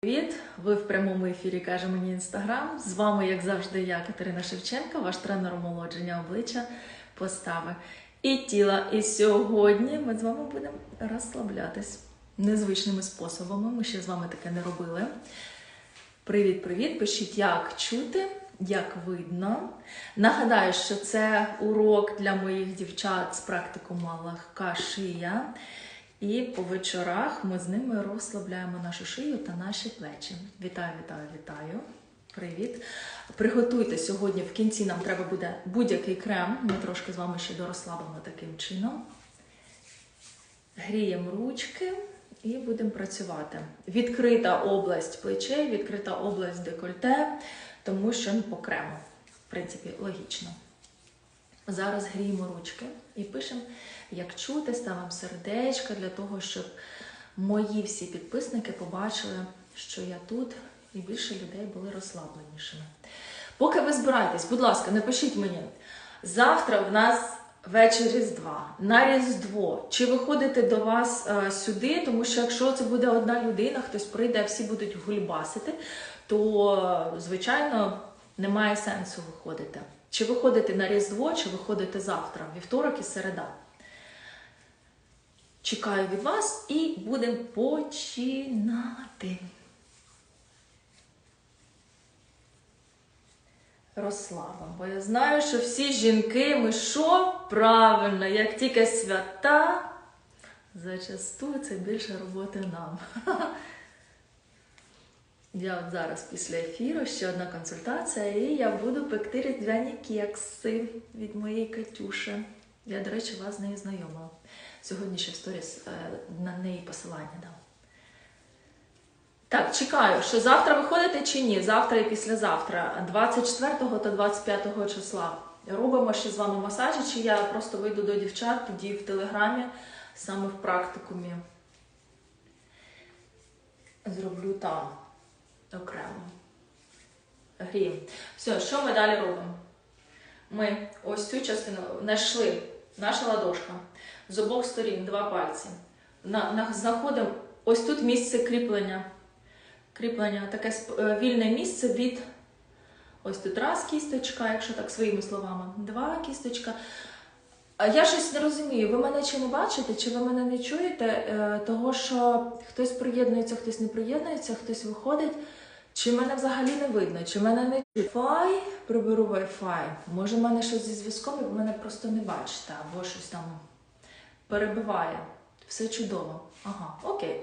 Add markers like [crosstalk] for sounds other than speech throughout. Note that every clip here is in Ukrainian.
Привіт! Ви в прямому ефірі каже мені інстаграм. З вами, як завжди, я Катерина Шевченка, ваш тренер омолодження обличчя, постави і тіла. І сьогодні ми з вами будемо розслаблятись незвичними способами. Ми ще з вами таке не робили. Привіт-привіт! Пишіть, як чути, як видно. Нагадаю, що це урок для моїх дівчат з практикуму легка шия. І по вечорах ми з ними розслабляємо нашу шию та наші плечі. Вітаю, вітаю, вітаю. Привіт. Приготуйте сьогодні в кінці нам треба буде будь-який крем. Ми трошки з вами ще дорозслабимо таким чином. Гріємо ручки і будемо працювати. Відкрита область плечей, відкрита область декольте, тому що по крему. В принципі, логічно. Зараз гріємо ручки і пишемо, як чути, ставимо сердечко для того, щоб мої всі підписники побачили, що я тут, і більше людей були розслабленішими. Поки ви збираєтесь, будь ласка, напишіть мені. Завтра в нас вечір Різдва, на Різдво. Чи ви ходите до вас е, сюди? Тому що якщо це буде одна людина, хтось прийде, а всі будуть гульбасити, то, е, звичайно, немає сенсу виходити. Чи ви ходите на Різдво, чи ви ходите завтра, вівторок і середа. Чекаю від вас і будемо починати. Розслабимо, бо я знаю, що всі жінки, ми що? Правильно, як тільки свята, зачасту це більше роботи нам. [laughs] Я от зараз після ефіру ще одна консультація, і я буду пекти різдвяні кекси від моєї Катюші. Я, до речі, вас з нею знайомила. Сьогодні ще в сторіс е, на неї посилання дам. Так, чекаю, що завтра виходите чи ні? Завтра і післязавтра, 24 та 25 числа. Робимо ще з вами масажі, чи я просто вийду до дівчат, тоді в телеграмі, саме в практикумі. Зроблю там окремо. Гріємо. Все, що ми далі робимо? Ми ось цю частину знайшли, наша ладошка, з обох сторін, два пальці. На, на, знаходимо ось тут місце кріплення. Кріплення, таке е, вільне місце від ось тут раз кісточка, якщо так своїми словами, два кісточка. А я щось не розумію, ви мене чи не бачите, чи ви мене не чуєте, е, того що хтось приєднується, хтось не приєднується, хтось виходить. Чи мене взагалі не видно, чи мене не? Wi-Fi, приберу Wi-Fi. Може, в мене щось зі зв'язком, і мене просто не бачите, або щось там перебиває. Все чудово. Ага, окей.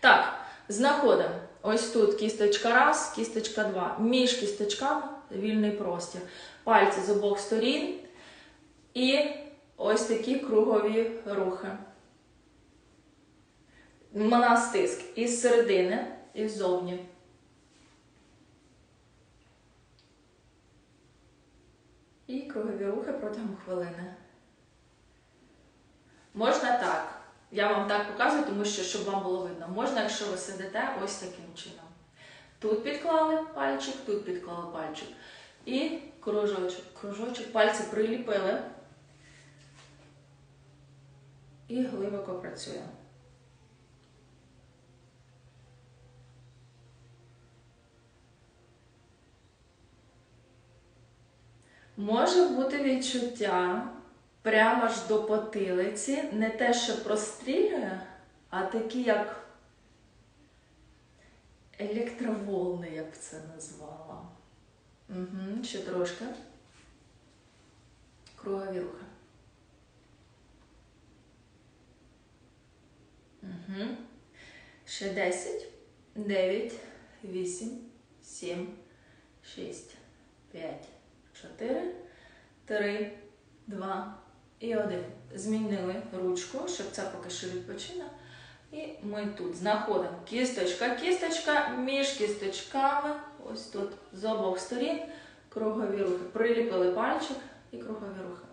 Так, знаходимо. Ось тут кісточка раз, кісточка два. Між кісточками вільний простір. Пальці з обох сторін. І ось такі кругові рухи. Мана стиск із середини і ззовні. І кругові рухи протягом хвилини. Можна так. Я вам так показую, тому що щоб вам було видно. Можна, якщо ви сидите ось таким чином. Тут підклали пальчик, тут підклали пальчик. І кружочок. Кружочок, пальці приліпили. І глибоко працюємо. Може бути відчуття прямо ж до потилиці, не те, що прострілює, а такі як електроволни, я б це назвала. Угу, ще трошки. Кругові рухи. Угу. Ще 10, 9, 8, 7, 6, 5, 4, 3, 2 і 1. Змінили ручку, щоб це поки що відпочине. І ми тут знаходимо кісточка, кісточка, між кісточками, ось тут з обох сторін кругові рухи. Приліпили пальчик і кругові рухи.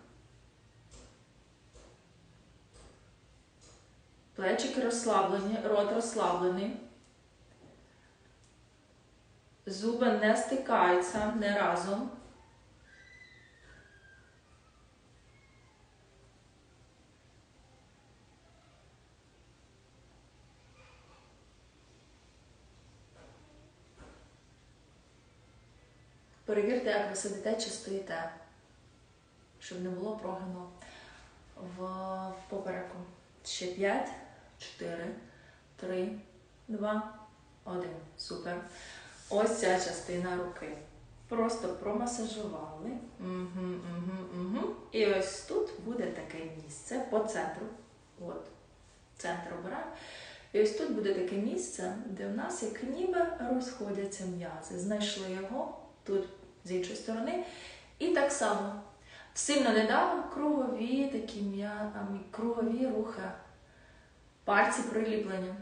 Плечики розслаблені, рот розслаблений. Зуби не стикаються не разом. Перевірте, як ви сидите чи стоїте, щоб не було прогину в, попереку. Ще 5, 4, 3, 2, 1. Супер. Ось ця частина руки. Просто промасажували. Угу, угу, угу. І ось тут буде таке місце по центру. От, центр обираємо. І ось тут буде таке місце, де в нас як ніби розходяться м'язи. Знайшли його тут з іншої сторони. І так само сильно не дав кругові такі кругові рухи. Пальці приліплені.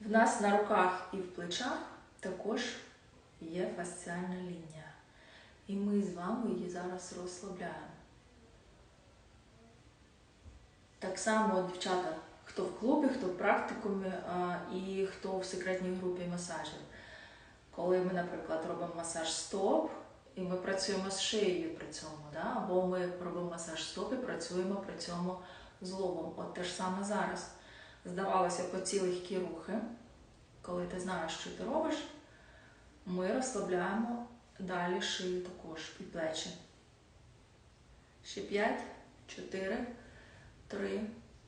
В нас на руках і в плечах також є фасціальна лінія. І ми з вами її зараз розслабляємо. Так само, дівчата, хто в клубі, хто в практикумі і хто в секретній групі масажів. Коли ми, наприклад, робимо масаж стоп, і ми працюємо з шиєю при цьому, да? або ми робимо масаж стоп і працюємо при цьому з лобом. От те ж саме зараз. Здавалося, по легкі рухи, коли ти знаєш, що ти робиш, ми розслабляємо далі шию також і плечі. Ще 5, 4, 3,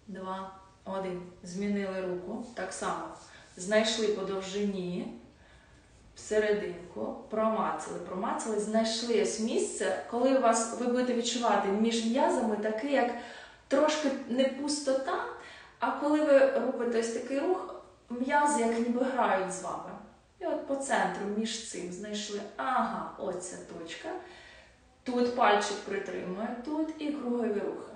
2, 1. Змінили руку. Так само. Знайшли по довжині серединку, промацали, промацали, знайшли ось місце, коли у вас ви будете відчувати між м'язами таке, як трошки не пустота, а коли ви робите ось такий рух, м'язи як ніби грають з вами. І от по центру між цим знайшли, ага, оця точка. Тут пальчик притримує, тут і кругові рухи.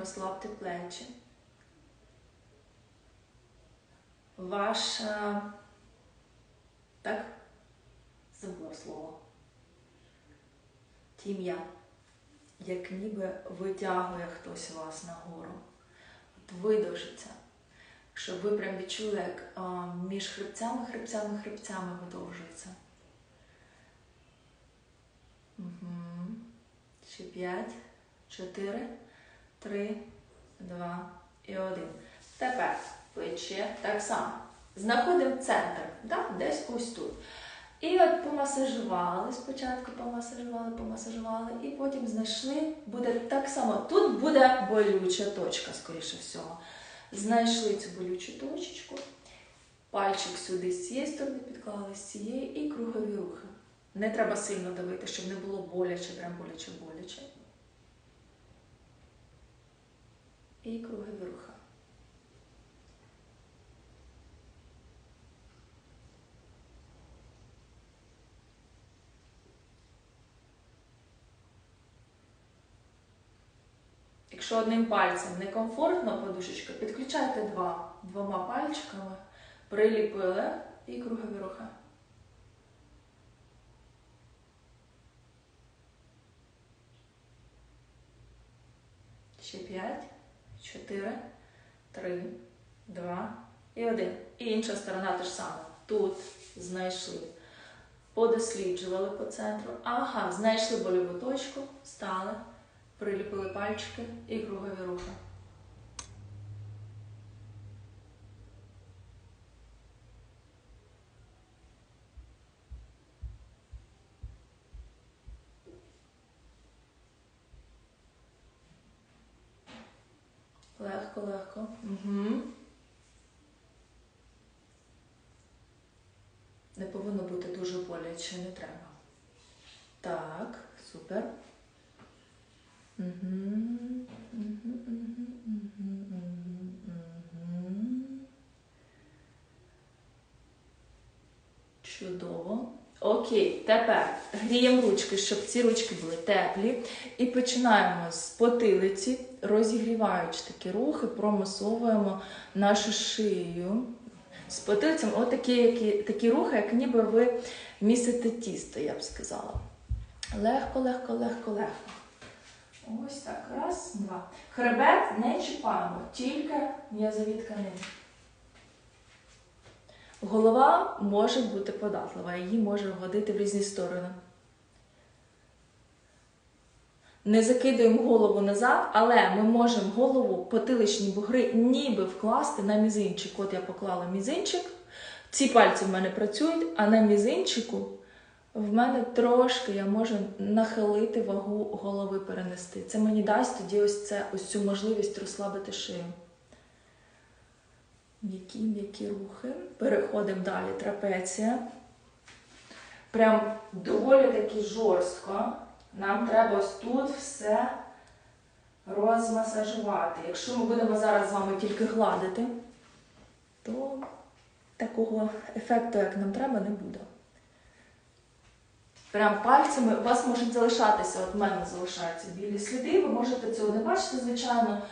Розслабте плечі. Ваша. Так? Забула слово. Тім'я. Як ніби витягує хтось вас нагору. От видовжиться. Щоб ви прям відчули, як а, між хребцями, хребцями, хребцями видовжується. Угу. Ще п'ять, чотири, три, два і один. Тепер плече так само. Знаходимо центр, да? десь ось тут. І от помасажували, спочатку помасажували, помасажували, і потім знайшли, буде так само. Тут буде болюча точка, скоріше всього. Знайшли цю болючу точечку, пальчик сюди з цієї сторони підклали, з цієї і кругові рухи. Не треба сильно давити, щоб не було боляче, прям боляче, І кругові рухи. Якщо одним пальцем некомфортно подушечка, підключайте два. Двома пальчиками, приліпили і кругові рухи. Ще п'ять, чотири, три, два і один. І інша сторона теж саме. Тут знайшли. Подосліджували по центру. Ага, знайшли больову точку, стали. Приліпили пальчики і кругові рухи. Легко, легко. Угу. Не повинно бути дуже боляче, не треба. Так, супер. Чудово. Окей, тепер гріємо ручки, щоб ці ручки були теплі. І починаємо з потилиці, розігріваючи такі рухи, промасовуємо нашу шию. З потилицем отакі які, такі рухи, як ніби ви місите тісто, я б сказала. Легко, легко, легко, легко. Ось так. Раз, два. Хребет не чіпаємо, тільки м'язові тканини. Голова може бути податлива, її може вгодити в різні сторони. Не закидуємо голову назад, але ми можемо голову потиличні бугри ніби вкласти на мізинчик. От я поклала мізинчик. Ці пальці в мене працюють, а на мізинчику в мене трошки я можу нахилити вагу голови перенести. Це мені дасть тоді ось це ось цю можливість розслабити шию. М'які, м'які рухи. Переходимо далі. Трапеція. Прям доволі таки жорстко. Нам треба тут все розмасажувати. Якщо ми будемо зараз з вами тільки гладити, то такого ефекту, як нам треба, не буде. Прям пальцями у вас можуть залишатися, от в мене залишаються білі сліди, ви можете цього не бачити, звичайно,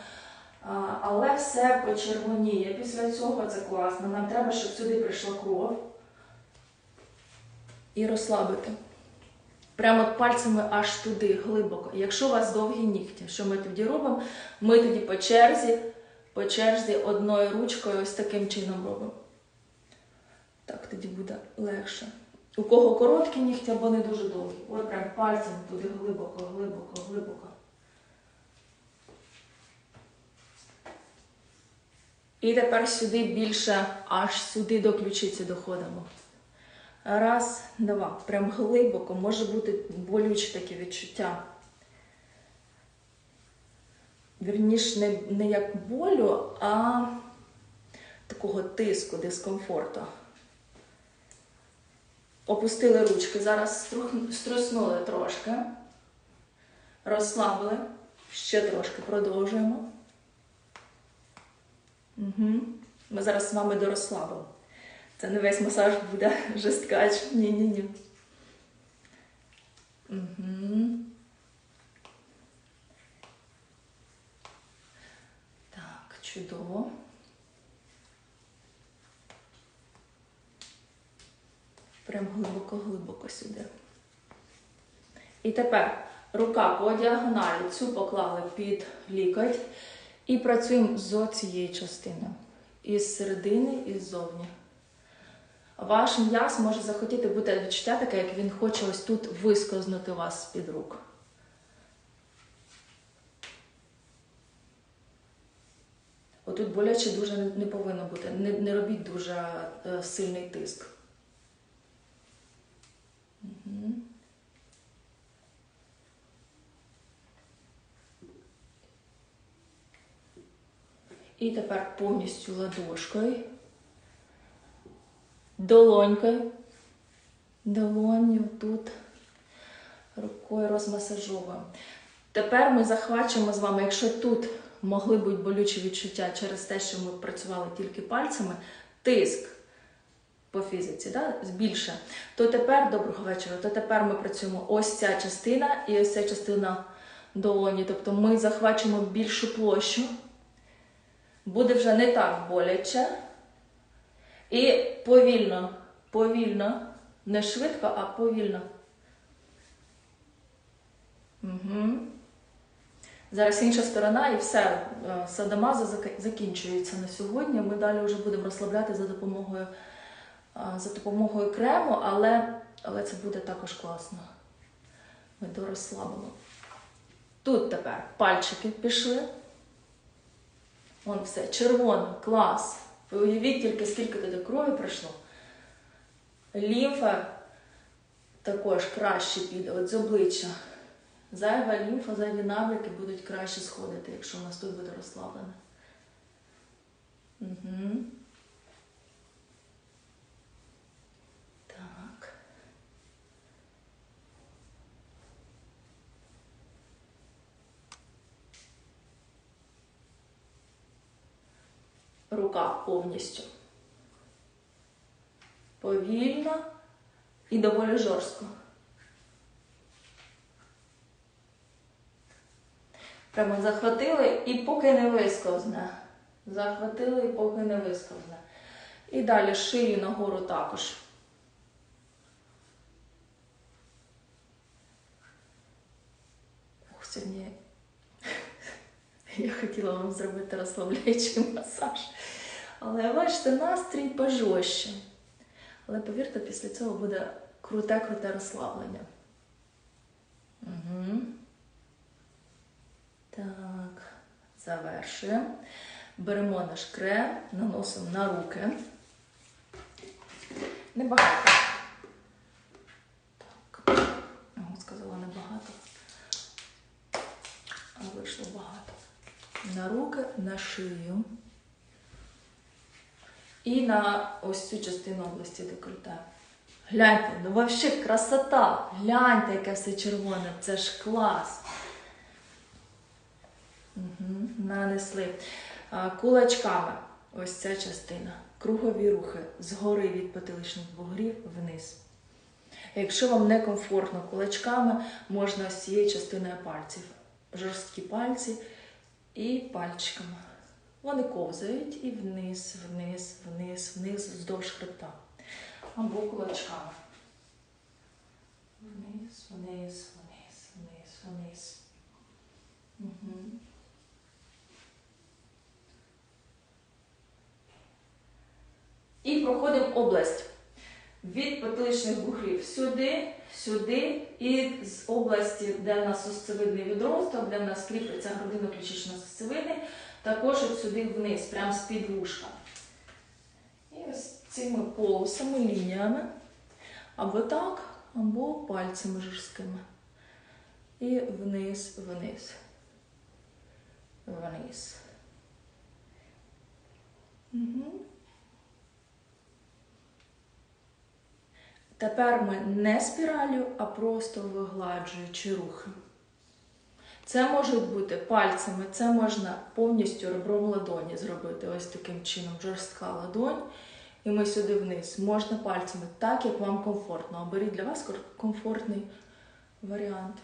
але все почервоніє. Після цього це класно. Нам треба, щоб сюди прийшла кров і розслабити. Прямо пальцями аж туди, глибоко. Якщо у вас довгі нігті, що ми тоді робимо? Ми тоді по черзі, по черзі одною ручкою ось таким чином робимо. Так, тоді буде легше. У кого короткі нігті або не дуже довгі. От прям пальцем туди глибоко, глибоко, глибоко. І тепер сюди більше, аж сюди до ключиці доходимо. Раз, два. Прям глибоко, може бути болюче таке відчуття. Вірніше, не, не як болю, а такого тиску, дискомфорту. Опустили ручки, зараз струснули трошки. Розслабили. Ще трошки продовжуємо. Угу. Ми зараз з вами дорозслабимо. Це не весь масаж буде [laughs] жесткач. Ні-ні-ні. Угу. Так, чудово. Прям глибоко-глибоко сюди. І тепер рука по діагоналі цю поклали під лікоть і працюємо з цієї частини. Із середини і ззовні. Ваш м'яз може захотіти бути відчуття таке, як він хоче ось тут вискознути вас з-під рук. Отут боляче дуже не повинно бути. Не, не робіть дуже е, сильний тиск. Угу. І тепер повністю ладошкою, долонькою, долонью тут рукою розмасажовуємо. Тепер ми захвачуємо з вами, якщо тут могли бути болючі відчуття через те, що ми працювали тільки пальцями, тиск по фізиці, да, більше, то тепер, доброго вечора, то тепер ми працюємо ось ця частина і ось ця частина долоні. Тобто ми захвачуємо більшу площу, буде вже не так боляче. І повільно, повільно, не швидко, а повільно. Угу. Зараз інша сторона і все. Е, Садомаза закінчується на сьогодні. Ми далі вже будемо розслабляти за допомогою, е, за допомогою крему, але, але це буде також класно. Ми дорозслабимо. Тут тепер пальчики пішли. Вон все, червоно, клас. Ви уявіть тільки, скільки туди крові пройшло. Лімфа також краще піде, от з обличчя. Зайва лімфа, зайві навики будуть краще сходити, якщо у нас тут буде розслаблене. Угу. Так. Рука повністю. Повільно і доволі жорстко. Прямо захватили і поки не висковзне. Захватили і поки не висковзне. І далі шию нагору також. Ох, сьогодні [laughs] я хотіла вам зробити розслабляючий масаж. Але бачите, настрій пожорстче. Але повірте, після цього буде круте-круте розслаблення. Угу. Так, завершуємо. Беремо наш крем, наносимо на руки. Небагато. Так. Сказала небагато. А вийшло багато. На руки, на шию. І на ось цю частину області декольте. Гляньте, ну взагалі красота! Гляньте, яке все червоне, це ж клас. Угу, нанесли кулачками. Ось ця частина. Кругові рухи згори від потиличних бугрів вниз. Якщо вам некомфортно кулачками, можна з цією частиною пальців. Жорсткі пальці і пальчиками. Вони ковзають і вниз, вниз, вниз, вниз, вздовж хребта. Або кулачками. Вниз, вниз, вниз, вниз, вниз. Угу. І проходимо область від потиличних бугрів сюди, сюди, і з області, де в нас сосцевидний відросток, де в нас кріпиться грудино-ключична сосцевидний, також от сюди вниз, прямо з-під вушка. І ось цими полосами, лініями, або так, або пальцями жорсткими. І вниз, вниз. Вниз. Угу. Тепер ми не спіралю, а просто вигладжуючи рухи. Це можуть бути пальцями, це можна повністю ребром ладоні зробити ось таким чином, жорстка ладонь. І ми сюди вниз. Можна пальцями, так як вам комфортно. Оберіть для вас комфортний варіант.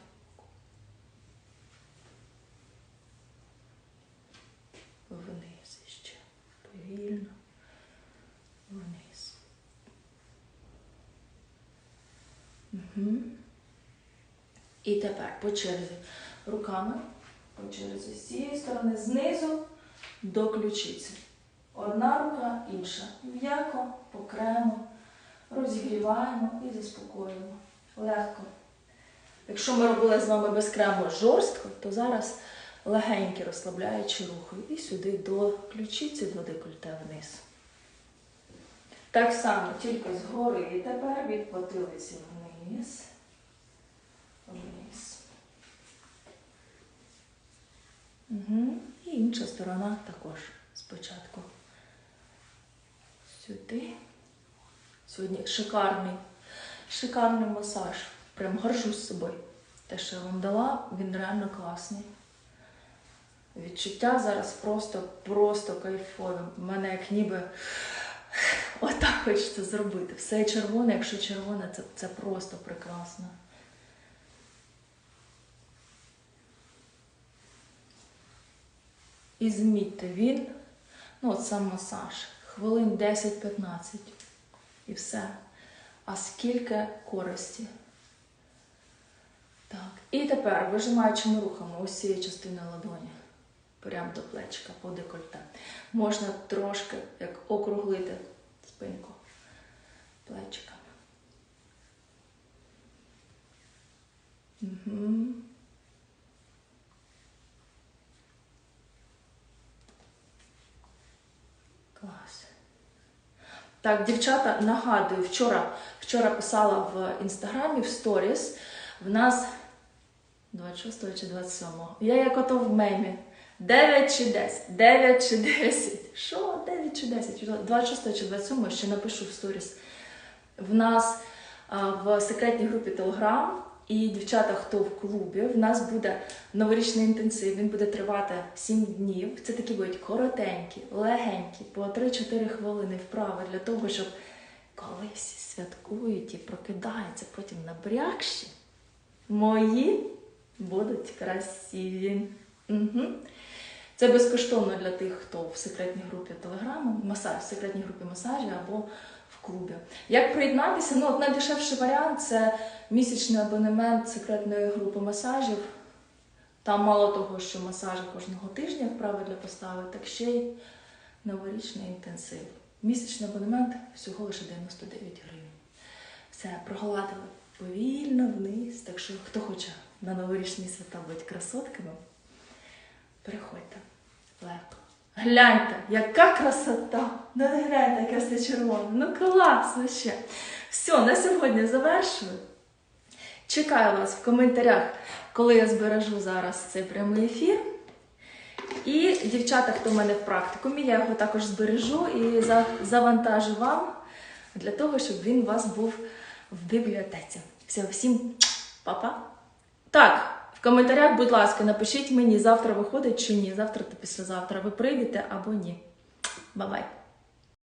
Вниз ще. Повільно. Вниз. І тепер по черзі руками, по черзі з цієї сторони, знизу до ключиці. Одна рука, інша. М'яко, окремо, розігріваємо і заспокоюємо. Легко. Якщо ми робили з вами без крему жорстко, то зараз легенькі розслабляючі рухи. І сюди до ключиці, до декольте вниз. Так само, тільки згори і тепер від потилиці вниз. Вниз. Угу. І інша сторона також спочатку. Сюди. Сьогодні шикарний, шикарний масаж. Прям горжусь собою. Те, що я вам дала, він реально класний. Відчуття зараз просто, просто кайфові. У мене як ніби отак хочеться зробити. Все червоне, якщо червоне, це, це просто прекрасно. І змітьте він, ну от сам масаж, хвилин 10-15 і все. А скільки користі. Так. І тепер вижимаючими рухами ось цієї частини ладоні. Прямо до плечика, по декольте. Можна трошки як округлити спинку плечиками. Угу. Клас. Так, дівчата, нагадую, вчора, вчора писала в інстаграмі в сторіс. В нас 26 чи 27. Я як ото в мемі. 9 чи 10, 9 чи 10. Що? 9 чи 10? 26 чи 27 ще напишу в сторіс. В нас в секретній групі Телеграм і дівчата, хто в клубі, в нас буде новорічний інтенсив. Він буде тривати 7 днів. Це такі будуть коротенькі, легенькі, по 3-4 хвилини вправи для того, щоб коли всі святкують і прокидаються потім набрякші, мої будуть красиві. Угу. Це безкоштовно для тих, хто в секретній групі телеграму, масаж, в секретній групі масажі або в клубі. Як приєднатися? Ну, от найдешевший варіант це місячний абонемент секретної групи масажів. Там мало того, що масажі кожного тижня вправи для постави, так ще й новорічний інтенсив. Місячний абонемент всього лише 99 гривень. Все, прогладили повільно вниз. Так що, хто хоче на новорічні свята бути красотками, переходьте легко. Гляньте, яка красота! Ну не гляньте, яке все червоне. Ну клас вообще. Все, на сьогодні завершую. Чекаю вас в коментарях, коли я збережу зараз цей прямий ефір. І дівчата, хто в мене в практикумі, я його також збережу і завантажу вам для того, щоб він у вас був в бібліотеці. Все, всім па-па. Так, коментарях, будь ласка, напишіть мені, завтра виходить чи ні, завтра та післязавтра ви прийдете або ні. Бай-бай.